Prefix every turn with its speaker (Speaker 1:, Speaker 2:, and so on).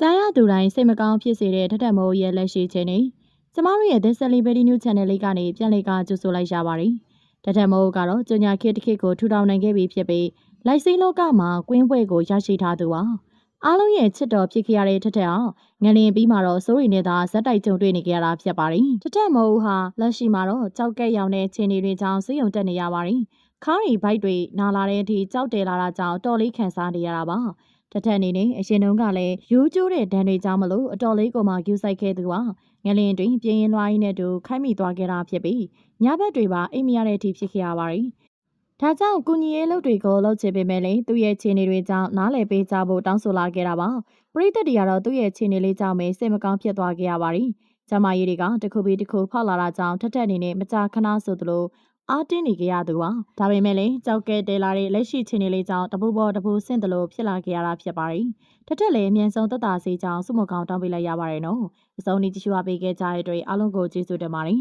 Speaker 1: ကြားရသူတိုင်းစိတ်မကောင်းဖြစ်စေတဲ့ထက်ထက်မိုးရဲ့လက်ရှိချင်းနေကျမတို့ရဲ့ The Celebrity News Channel လေးကနေပြန်လည်ကကြိုဆိုလိုက်ရပါတယ်။ထက်ထက်မိုးကတော့ကြညာခေတ်တစ်ခေတ်ကိုထူထောင်နိုင်ခဲ့ပြီဖြစ်ပြီးလိုက်စင်းလောကမှာကွင်းပွဲကိုရရှိထားသူပါ။အားလုံးရဲ့ချစ်တော်ဖြစ်ခဲ့ရတဲ့ထက်ထက်အောင်ငလင်ပြီးမှတော့စိုးရိမ်နေတာဇက်တိုက်ကြုံတွေ့နေကြရတာဖြစ်ပါတယ်။ထက်ထက်မိုးဟာလက်ရှိမှာတော့ကြောက်ကက်ရောင်တဲ့ခြေနေတွေကြောင့်စိတ်ယုံတက်နေရပါတယ်။ခါးရီဘိုက်တွေနာလာတဲ့အထိကြောက်တယ်လာတာကြောင့်တော်လေးခံစားနေရတာပါ။ တထက်အနေနဲ့အရှင်တုန်းကလည်းရိုးကျိုးတဲ့ဒဏ်တွေကြောင့်မလို့အတော်လေးကိုမှယူဆိုင်ခဲ့သူပါငလင်တွင်ပြင်းရင်လွှားရင်းနဲ့တူခိုင်းမိသွားခဲ့တာဖြစ်ပြီးညဘက်တွေပါအိမ်မရတဲ့အထိဖြစ်ခဲ့ရပါတယ်ဒါကြောင့်ကုညီရေးလုပ်တွေကိုလုပ်ချင်ပေမဲ့လည်းသူ့ရဲ့ခြေနေတွေကြောင့်နားလည်ပေးကြဖို့တောင်းဆိုလာခဲ့တာပါပရိသတ်တွေကတော့သူ့ရဲ့ခြေနေလေးကြောင့်ပဲစိတ်မကောင်းဖြစ်သွားခဲ့ရပါတယ်ကျမကြီးတွေကတခုပြီးတခုဖောက်လာတာကြောင့်ထက်ထက်အနေနဲ့မကြာခဏဆိုသလို အားတင်းနေကြရသူပါဒါပေမဲ့လည်းကြောက်ကဲတဲလာတဲ့လက်ရှိခြေနေလေးကြောင့်တပူပေါ်တပူဆင့်တယ်လို့ဖြစ်လာခဲ့ရတာဖြစ်ပါတယ်ထက်ထက်လည်းအမြန်ဆုံးသက်သာစေကြောင်းစုမကောင်တောင်းပေးလိုက်ရပါတယ်နော်အစုံနေကြည့်ရှုအားပေးခဲ့ကြတဲ့အတွက်အားလုံးကိုကျေးဇူးတင်ပါတယ်